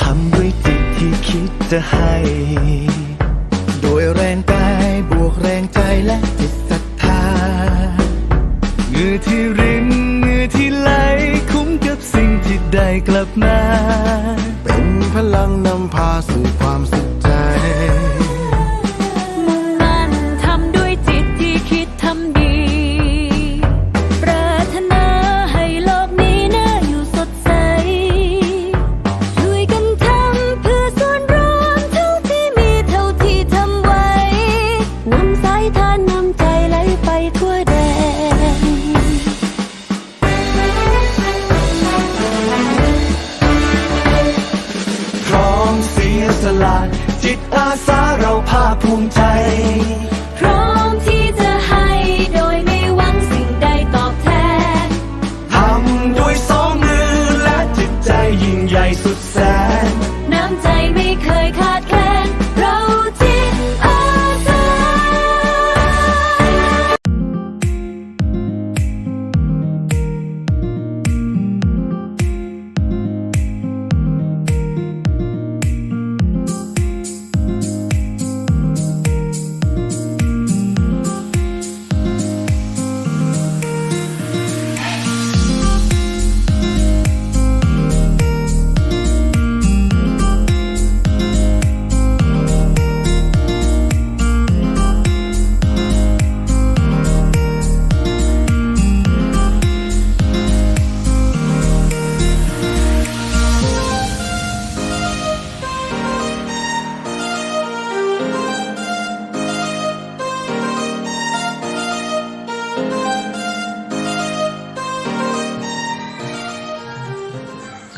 ทำด้วยจิตที่คิดจะให้ โดยแรงกายบวกแรงใจและจิตศรัทธาเหงื่อที่รินเหงื่อที่ไหลคุ้มกับสิ่งที่ได้กลับมา เป็นพลังนำพาสู่ความสุข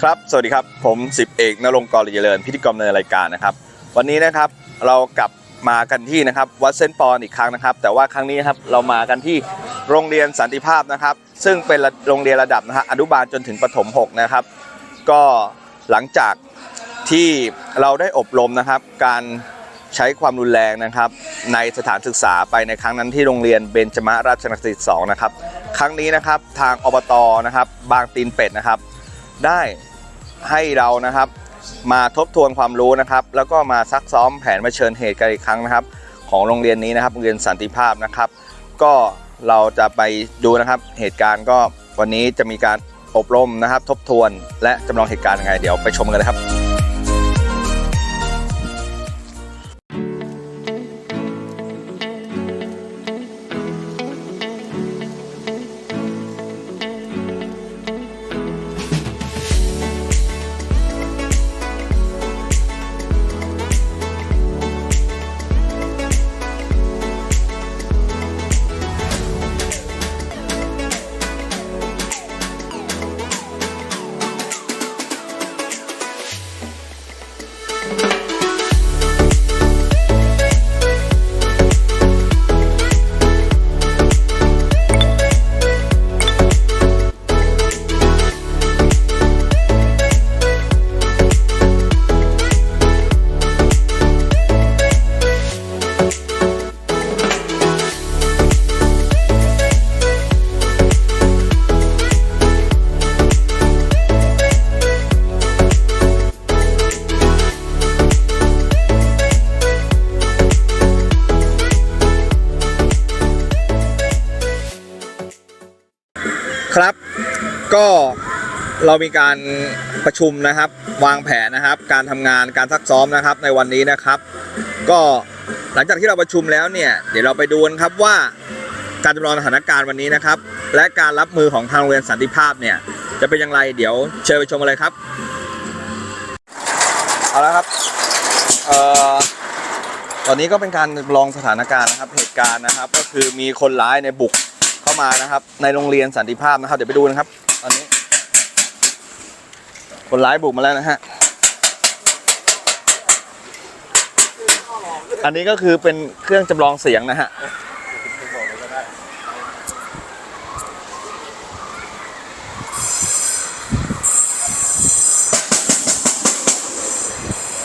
ครับ สวัสดีครับ ผมสิบเอกนรงค์กรเจริญพิธีกรในรายการนะครับ วันนี้นะครับเรากลับมากันที่นะครับวัดเซนต์ปอนอีกครั้งนะครับ แต่ว่าครั้งนี้ครับเรามากันที่โรงเรียนสันติภาพนะครับ ซึ่งเป็นโรงเรียนระดับนะฮะอนุบาลจนถึงประถม6นะครับ ก็หลังจากที่เราได้อบรมนะครับ การใช้ความรุนแรงนะครับ ในสถานศึกษาไปในครั้งนั้นที่โรงเรียนเบญจมราชนครินทร์2นะครับ ครั้งนี้นะครับทางอบตนะครับ บางตีนเป็ดนะครับ ได้ ให้เรานะครับ มาทบทวนความรู้นะครับ แล้วก็มาซักซ้อมแผนเผชิญเหตุกันอีกครั้งนะครับ ของโรงเรียนนี้นะครับโรงเรียนสันติภาพนะครับ ก็เราจะไปดูนะครับเหตุการณ์ก็วันนี้จะมีการอบรมนะครับ ทบทวน และจำลองเหตุการณ์ยังไงเดี๋ยวไปชมกันเลยครับครับ ก็เรามีการประชุมนะครับ วางแผนนะครับ การทำงานการซักซ้อมนะครับในวันนี้นะครับ ก็หลังจากที่เราประชุมแล้วเนี่ยเดี๋ยวเราไปดูกันครับว่าการจำลองสถานการณ์วันนี้นะครับ และการรับมือของทางโรงเรียนสันติภาพเนี่ยจะเป็นอย่างไรเดี๋ยวเชิญไปชมกันเลยครับเอาละครับเอ่อตอนนี้ก็เป็นการจำลองสถานการณ์นะครับเหตุการณ์นะครับ ก็คือมีคนร้ายในบุกเข้ามานะครับ ในโรงเรียนสันติภาพนะครับ เดี๋ยวไปดูนะครับ อนนี้ คนร้ายบุกมาแล้วนะฮะ อันนี้ก็คือเป็นเครื่องจำลองเสียงนะฮะ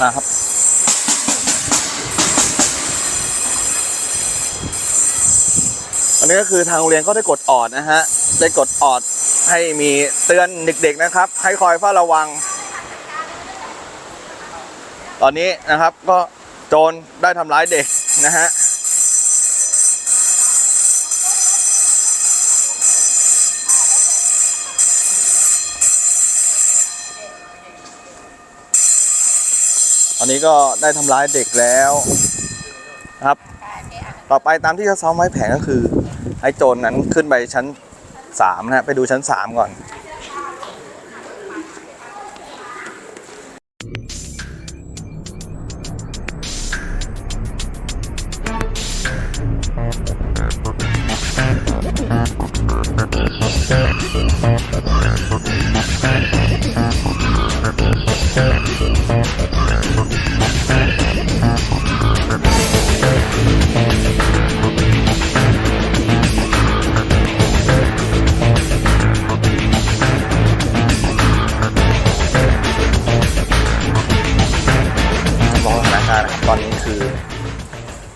นะครับอันนี้ก็คือทางโรงเรียนก็ได้กดออดนะฮะ ได้กดออด ให้มีเตือนเด็กๆนะครับ ให้คอยเฝ้าระวัง ตอนนี้นะครับก็โจรได้ทำร้ายเด็กนะฮะตอนนี้ก็ได้ทำร้ายเด็กแล้วนะครับ ต่อไปตามที่เขาซ้อมไว้แผนก็คือ ให้โจรนั้นขึ้นไปชั้น สามนะฮะไปดูชั้นสามก่อน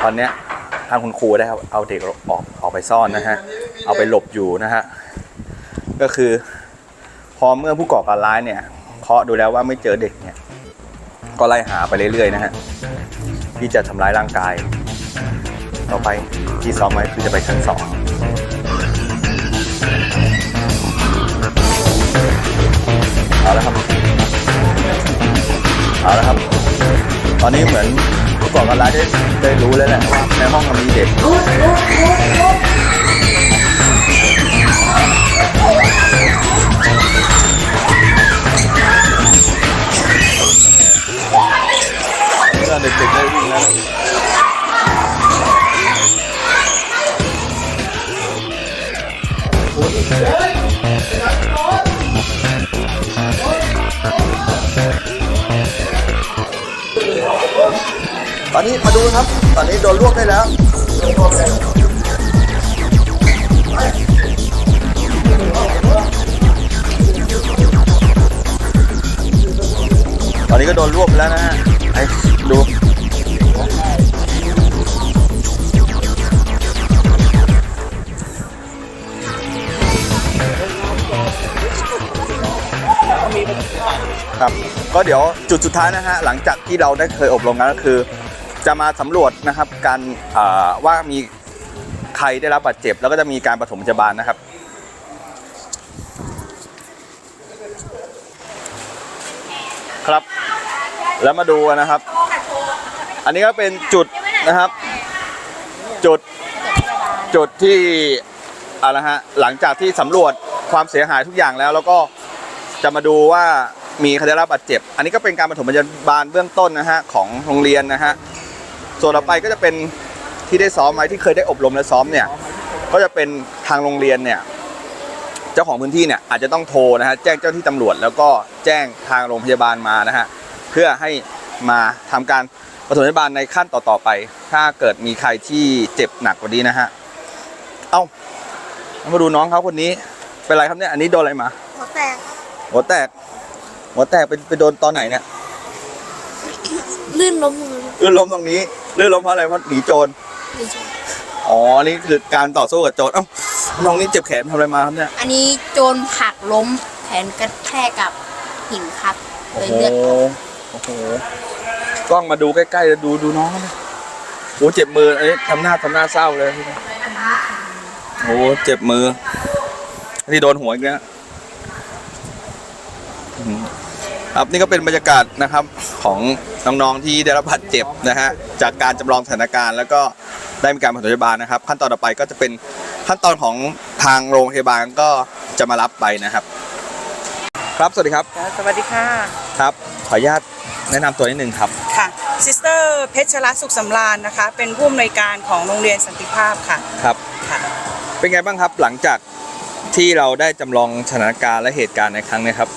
ตอนเนี้ยทางคุณครูได้เอาเด็กออกออกไปซ่อนนะฮะ เอาไปหลบอยู่นะฮะ ก็คือ พอเมื่อผู้ก่อการร้ายเนี่ยเคาะดูแล้วว่าไม่เจอเด็กเนี่ย ก็ไล่หาไปเรื่อยๆนะฮะ ที่จะทำร้ายร่างกาย ต่อไปที่ซ้อมไว้คือจะไปชั้นสองเอาละครับ เอาละครับ ตอนนี้เหมือน ก่อการร้ายได้ได้รู้แล้วแหละว่าในห้องมันมีเด็กเด็กๆได้วิ่งแล้วนะ ตอนนี้มาดูครับ ตอนนี้โดนลวกได้แล้วตอนนี้ก็โดนรวบแล้วนะฮะไอ้ดูครับก็เดี๋ยวจุดสุดท้ายนะฮะหลังจากที่เราได้เคยอบรมกันก็คือ จะมาสำรวจนะครับการว่ามีใครได้รับบาดเจ็บ แล้วก็จะมีการปฐมพยาบาลนะครับ ครับ แล้วมาดูนนะครับ อันนี้ก็เป็นจุดนะครับ จุดจุดที่อะไรฮะหลังจากที่สำรวจความเสียหายทุกอย่างแล้ว แล้วก็จะมาดูว่ามีใครได้รับบาดเจ็บ อันนี้ก็เป็นการปฐมพยาบาลเบื้องต้นนะฮะของโรงเรียนนะฮะ ส่วนต่อไปก็จะเป็นที่ได้ซ้อมไว้ที่เคยได้อบรมและซ้อมเนี่ยก็จะเป็นทางโรงเรียนเนี่ยเจ้าของพื้นที่เนี่ยอาจจะต้องโทรนะฮะแจ้งเจ้าหน้าที่ตำรวจ แล้วก็แจ้งทางโรงพยาบาลมานะฮะเพื่อให้มาทำการปฐมพยาบาลในขั้นต่อๆไป ถ้าเกิดมีใครที่เจ็บหนักกว่านี้นะฮะเอ้ามาดูน้องเขาคนนี้เป็นไรครับเนี่ยอันนี้โดนอะไรมาหัวแตกหัวแตกหัวแตกไปไปโดนตอนไหนเนี่ยลื่นล้มมือ ลื่นล้มตรงนี้ลื่นล้มเพราะอะไรเพราะหนีโจรอ๋อนี่คือการต่อสู้กับโจรเอ้าน้องนี่เจ็บแขนทำอะไรมาครับเนี่ยอันนี้โจรผลักล้มแขนกระแทกกับหินครับโอ้เลยโหเลือดออกโอ้โหกล้องมาดูใกล้ๆแล้วดูดูน้องเขาเลยโอ้เจ็บมือเอ้ยทำหน้าทำหน้าเศร้าเลยโอ้เจ็บมือที่โดนหัวอีกแล้วอืมครับนี่ก็เป็นบรรยากาศนะครับของ น้องๆที่ได้รับบาดเจ็บนะฮะจากการจำลองสถานการณ์ แล้วก็ได้มีการปฐมพยาบาลนะครับ ขั้นตอนต่อไปก็จะเป็นขั้นตอนของทางโรงพยาบาลก็จะมารับไปนะครับ ครับสวัสดีครับค่ะสวัสดีค่ะครับขออนุญาตแนะนำตัวนิดนึงครับค่ะซิสเตอร์เพชรรัตน์สุขสำราญนะคะ เป็นผู้อำนวยการของโรงเรียนสันติภาพค่ะครับค่ะเป็นไงบ้างครับหลังจากที่เราได้จำลองสถานการณ์และเหตุการณ์ในครั้งนี้ครับ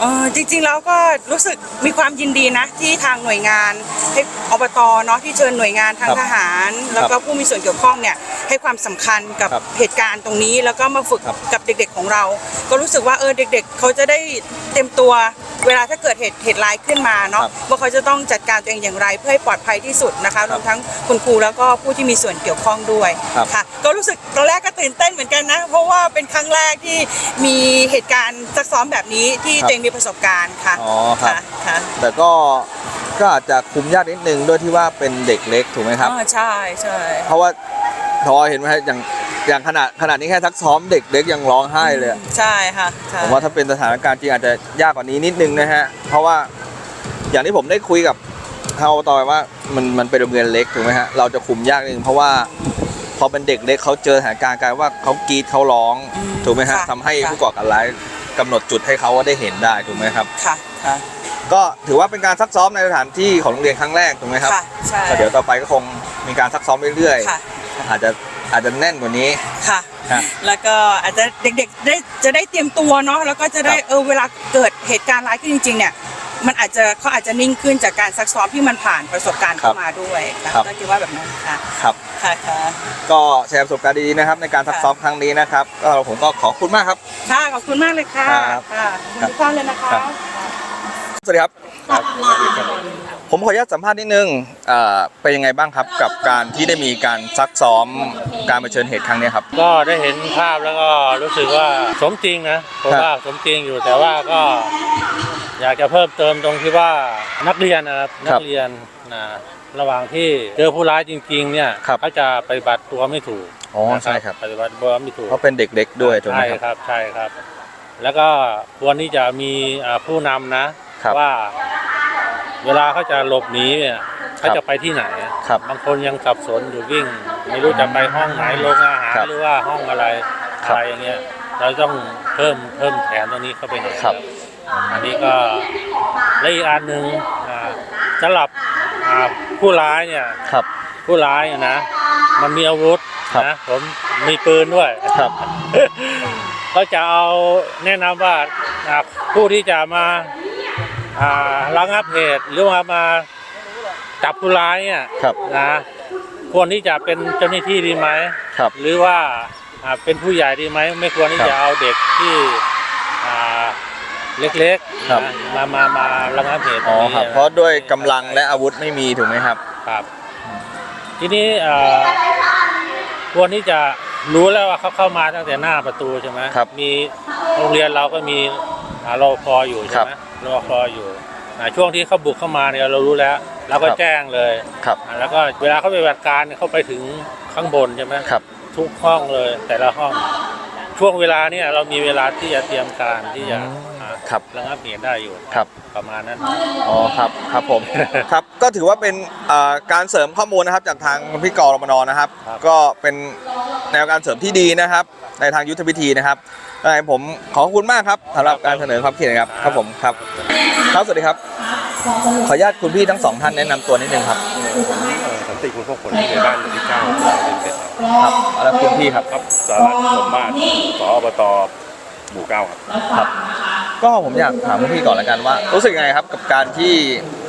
เออจริงๆแล้วก็รู้สึกมีความยินดีนะที่ทางหน่วยงาน ให้อบตเนาะที่เชิญหน่วยงานทางครับทหาร แล้วก็ผู้มีส่วนเกี่ยวข้องเนี่ยให้ความสำคัญกับครับเหตุการณ์ตรงนี้ แล้วก็มาฝึกครับกับเด็กๆของเรา ก็รู้สึกว่าเออเด็ก ๆ เขาจะได้เต็มตัวเวลาถ้าเกิดเหตุเหตุร้ายขึ้นมาเนาะครับว่าเขาจะต้องจัดการตัวเองอย่างไร เพื่อให้ปลอดภัยที่สุดนะคะรวมทั้งคุณครูแล้วก็ผู้ที่มีส่วนเกี่ยวข้องด้วยครับค่ะก็รู้สึกตอนแรกก็ตื่นเต้นเหมือนกันนะ เพราะว่าเป็นครั้งแรกที่มีเหตุการณ์ซักซ้อมแบบนี้ที่ครับตัวเองมีประสบการณ์ค่ะอ๋อครับค่ะค่ะแต่ก็ ก็อาจจะคุมยากนิดนึงด้วยที่ว่าเป็นเด็กเล็กถูกไหมครับ อ่าใช่ใช่เพราะว่าทอเห็นไหมฮะอย่างอย่างขนาดขนาดนี้แค่ทักซ้อมเด็กเล็กยังร้องไห้เลยอะใช่ค่ะใช่ผมว่าถ้าเป็นสถานการณ์จริงอาจจะยากกว่านี้นิดนึงนะฮะเพราะว่าอย่างที่ผมได้คุยกับทางอบตว่ามันมันเป็นโรงเรียนเล็กถูกไหมฮะเราจะคุมยากนิดนึงเพราะว่าพอเป็นเด็กเล็กเขาเจอสถานการณ์กลายว่าเขากรีดเขาร้องถูกไหมฮะทำให้ผู้ก่อการร้ายกำหนดจุดให้เขาได้เห็นได้ถูกไหมครับ ค่ะค่ะ ก็ถือว่าเป็นการซักซ้อมในสถานที่ของโรงเรียนครั้งแรกถูกไหมครับค่ะใช่ก็เดี๋ยวต่อไปก็คงมีการซักซ้อมเรื่อยค่ะ ๆ อาจจะอาจจะแน่นกว่านี้ ค่ะ ฮะแล้วก็อาจจะเด็กๆได้จะได้เตรียมตัวเนาะแล้วก็จะได้ครับ เออเวลาเกิดเหตุการณ์ร้ายขึ้นจริงๆเนี่ยมันอาจจะเขาอาจจะนิ่งขึ้นจากการซักซ้อมที่มันผ่านประสบการณ์เข้ามาด้วยนะครับก็คิดว่าแบบนั้นค่ะครับ ค่ะค่ะ ก็แชร์ประสบการณ์ดีๆนะครับ ในการซักซ้อมครั้งนี้นะครับก็ผมก็ขอบคุณมากครับ ค่ะขอบคุณมากเลยค่ะครับค่ะขอบคุณทุกท่านเลยนะคะ ครับ สวัสดีครับ ผมขออนุญาตสัมภาษณ์นิดนึงเอ่อเป็นยังไงบ้างครับกับการที่ได้มีการซักซ้อมการเผชิญเหตุครั้งนี้ครับ ก็ได้เห็นภาพแล้วก็รู้สึกว่าสมจริงนะผมครับว่าสมจริงอยู่แต่ว่าก็อยากจะเพิ่มเติมตรงที่ว่านักเรียนนะครับนักเรียนนะระหว่างที่เจอผู้ร้ายจริง ๆ เนี่ยครับเขาจะปฏิบัติตัวไม่ถูกอ๋อนะใช่ครับปฏิบัติตัวไม่ถูกเพราะเป็นเด็กเล็กด้วยถูกไหมใช่ครับครับใช่ครับ แล้วก็ควรที่จะมีอ่าผู้นำนะ ครับว่า เวลาเขาจะหลบหนีเนี่ยเขาจะไปที่ไหนครับบางคนยังสับสนอยู่วิ่ง ไม่รู้จะไปห้องไหนโรงอาหารครับหรือว่าห้องอะไรครัอะบไรอย่างเงี้ยเราต้องเพิ่มเพิ่มแผนตรงนี้เข้าไปหน่อยครับ อันนี้ก็และอีกอันหนึ่งอ่าสำหรับอ่าผู้ร้ายเนี่ยครับ ผู้ร้ายอะนะ มันมีอาวุธครับนะผมมีปืนด้วยครับก็จะเอาแนะนำว่าอ่าผู้ที่จะมาอ่า ระงับเหตุหรือว่ามาจับผู้ร้ายเนี่ยครับนะควรที่จะเป็นเจ้าหน้าที่ดีไหมครับ หรือว่าอ่าเป็นผู้ใหญ่ดีไหมไม่ควรที่ครับจะเอาเด็กที่อ่าเล็กครับๆนะมามามาระงับเหตุตอ๋รองนี้ครับเพราะด้วยกำลังและอาวุธไม่มีถูกไหมครับครับ ทีนี้อ่าควรที่จะรู้แล้วว่าเขาเข้ามาตั้งแต่หน้าประตูใช่ไหมครับมีโรงเรียนเราก็มีอ่ารอพออยู่ใช่ไหม รอพออยู่อ่าช่วงที่เขาบุกเข้ามาเนี่ยเรารู้แล้วเราก็ครับ แจ้งเลยครับอ่าแล้วก็เวลาเขาไปปฏิบัติการเนี่ยเขาไปถึงข้างบนใช่ไหมครับ ทุกห้องเลย แต่ละห้องช่วงเวลาเนี่ยเรามีเวลาที่จะเตรียมการที่จะอืมอ่าครับ ระงับเหตุได้อยู่ครับ ประมาณนั้น อ๋อครับครับผม ครับก็ถือว่าเป็นเอ่อการเสริมข้อมูลนะครับจากทางพี่กอรมนนะครับ ครับ ก็เป็นแนวการเสริมที่ดีนะครับ ในทางยุทธวิธีนะครับยัง ไงผมขอบคุณมากครับสำหรับการเสนอความคิดเห็นครับครับผมครับครับสวัสดีครับ ขออนุญาตคุณพี่ทั้งสองท่านแนะนำตัวนิดนึงครับสันติคุณพวกคนในบ้านหมู่ที่เก้าเป็นเป็ดครับครับแล้วคุณพี่ครับครับสารัตน์สมมาตรสอบตหมู่เก้าครับครับ ก็ผมอยากถามคุณพี่ก่อนละกันว่า รู้สึกยังไงครับกับการที่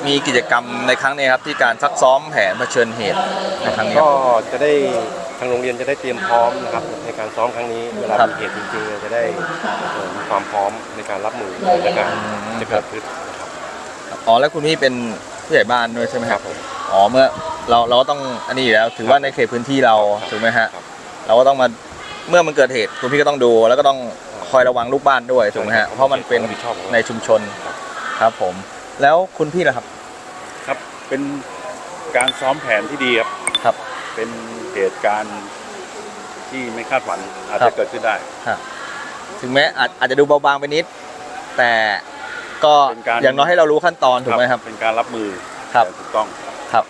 มีกิจกรรมในครั้งนี้ครับที่การซักซ้อมแผนเผชิญเหตุในครั้งนี้คก็รับจะได้ทางโรงเรียนจะได้เตรียมพร้อมนะครับในการซ้อมครั้งนี้เวลาครับมีเหตุจริงๆเนี่ยจะได้เอ่อมีความพร้อมในการรับมือในการจะเกิดขึ้นนะครับอ๋อแล้วคุณพี่เป็นผู้ใหญ่บ้านด้วยใช่ไหมคครัรับบผมอ๋อเมื่อเราเราก็ต้องอันนี้อยู่แล้ว ถือว่าในเขตพื้นที่เราครับถูกไหมฮะครับเราก็ต้องมาเมื่อมันเกิดเหตุคุณพี่ก็ต้องดู แล้วก็ต้องคอยระวังลูกบ้านด้วยถูกไหมฮะเพราะมันเป็นรับผิดชอบของเราในชุมชนครับผม แล้วคุณพี่ล่ะครับ ครับเป็นการซ้อมแผนที่ดีครับครับ เป็น เหตุการณ์ที่ไม่คาดฝันอาจครัจะบ เกิดขึ้นได้ถึงแม้อาจอาจจะดูเบาบางไปนิด แต่ก็เป็นการ อย่างน้อยให้เรารู้ขั้นตอนถูกไหมครับ เป็นการรับมือครับ อย่างถูกต้องครับ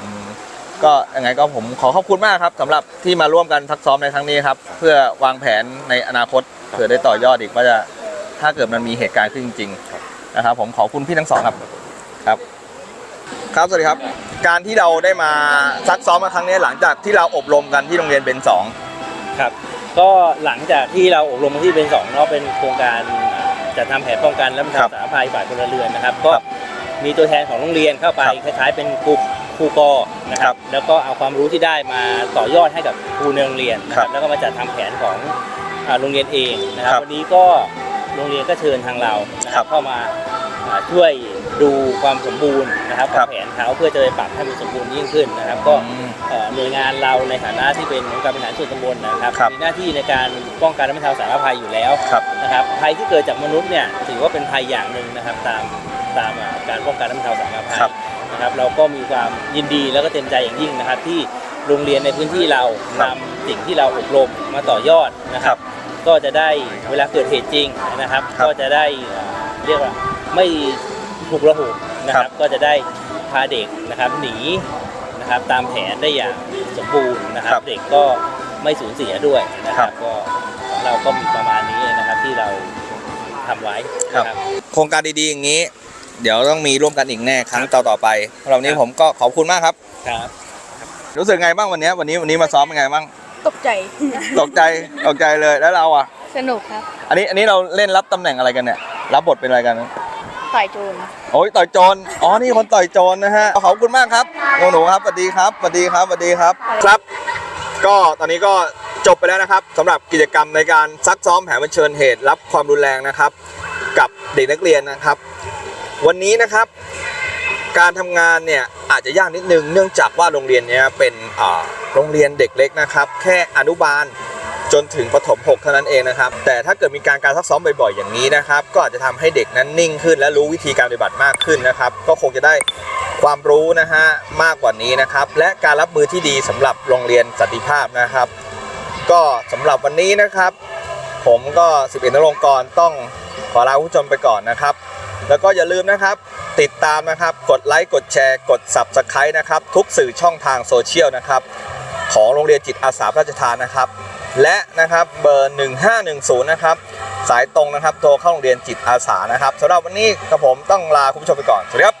อืมก็ยังไงก็ผมขอขอบคุณมากครับสำหรับที่มาร่วมกันซักซ้อมในครั้งนี้ครับ เพื่อวางแผนในอนาคตเผื่อได้ต่อยอดอีกว่าจะถ้าเกิดมันมีเหตุการณ์ขึ้นจริงๆนะครับผมขอบคุณพี่ทั้งสองครับครับ ครับสวัสดีครับ การที่เราได้มาซักซ้อมมาครั้งนี้หลังจากที่เราอบรมกันที่โรงเรียนเบนสองครับก็หลังจากที่เราอบรมที่เป็นสองเนาะเป็นโครงการจัดทำแผนป้องกันและบรรครัเทาบสาธารณภัยฝ่ายพลเรือนนะครับ ก็ครับมีตัวแทนของโรงเรียนเข้าไปครับคล้ายๆเป็นครูครูกอนะคครัรับบแล้วก็เอาความรู้ที่ได้มาต่อยอดให้กับครูในโรงเรียนนะคครัรับบแล้วก็มาจัดทำแผนของอ่าโรงเรียนเองนะครัครับบวันนี้ก็โรงเรียนก็เชิญทางเรานะคครัรับบเข้ามาอ่าช่วย ดูความสมบูรณ์นะครับขครัอบงแผนเขาเพื่อจะไปปรับให้มันสมบูรณ์ยิ่งขึ้นนะครับ ก็อืมเอ่อหน่วยงานเราในฐานะที่เป็นองค์การบริหารส่วนตำบลนะครับครับ มีหน้าที่ในการป้องกันและบรรเทาสาธารณภัยอยู่แล้ว ครับ นะครับภัยที่เกิดจากมนุษย์เนี่ยถือว่าเป็นภัยอย่างหนึ่งนะครับตามตามอ่าการป้องกันและบรรเทาสาธารณภัยครับนะครับ เราก็มีความยินดีแล้วก็เต็มใจอย่างยิ่งนะครับ ที่โรงเรียนในพื้นที่เราครันำบสิ่งที่เราอบรมมาต่อยอดนะครับก็จะได้เวลาเกิดเหตุจริงนะครับ ครับก็จะได้อ่าเรียกว่าไม่ ถูกระหุนะคครัรับบก็จะได้พาเด็กนะครับหนีนะครับตามแผนได้อย่างสมบูรณ์นะครับครับเด็กก็ไม่สูญเสียด้วยนะคครัรับบก็ของเราก็มีประมาณนี้นะครับที่เราทำไว้นะครับ โครงการดีๆอย่างนี้ เดี๋ยวต้องมีร่วมกันอีกแน่ครั้งต่อๆไปเรานี้ครับผมก็ขอบคุณมากครับครับ รู้สึกไงบ้างวันนี้วันนี้วันนี้มาซ้อมเป็นไงบ้างตกใจ ตกใจ ตกใจเลย แล้วเราอะ สนุกครับ อันนี้ อันนี้เราเล่นรับตำแหน่งอะไรกันเนี่ย รับบทเป็นอะไรกัน ฝ่ายโจรโอ้ยต่อยโจรอ๋อนี่คนต่อยโจรนะฮะขอบคุณมากครับหนูหนูๆครับสวัสดีครับสวัสดีครับสวัสดีครับ ครับ ก็ตอนนี้ก็จบไปแล้วนะครับสำหรับกิจกรรมในการซักซ้อมแผนเผชิญเหตุรับความรุนแรงนะครับ กับเด็กนักเรียนนะครับ วันนี้นะครับ การทำงานเนี่ยอาจจะยากนิดนึงเนื่องจากว่าโรงเรียนเนี้ยเป็นอ่าโรงเรียนเด็กเล็กนะครับ แค่อนุบาล จนถึงประถม6เท่านั้นเองนะครับ แต่ถ้าเกิดมีการการซักซ้อมบ่อยๆ อย่างนี้นะครับ ก็อาจจะทำให้เด็กนั้นนิ่งขึ้น และรู้วิธีการปฏิบัติมากขึ้นนะครับ ก็คงจะได้ความรู้นะฮะมากกว่านี้นะครับ และการรับมือที่ดีสำหรับโรงเรียนสันติภาพนะครับ ก็สำหรับวันนี้นะครับ ผมก็สิบเอ็ดนรงกรต้องขอลาผู้ชมไปก่อนนะครับ แล้วก็อย่าลืมนะครับ ติดตามนะครับ กดไลค์กดแชร์กด Subscribe นะครับ ทุกสื่อช่องทางโซเชียลนะครับ ของโรงเรียนจิตอาสาพระราชทานนะครับ และนะครับเบอร์ 1510 นะครับ สายตรงนะครับโทรเข้าโรงเรียนจิตอาสานะครับสำหรับวันนี้กับผมต้องลาคุณผู้ชมไปก่อน สวัสดีครับ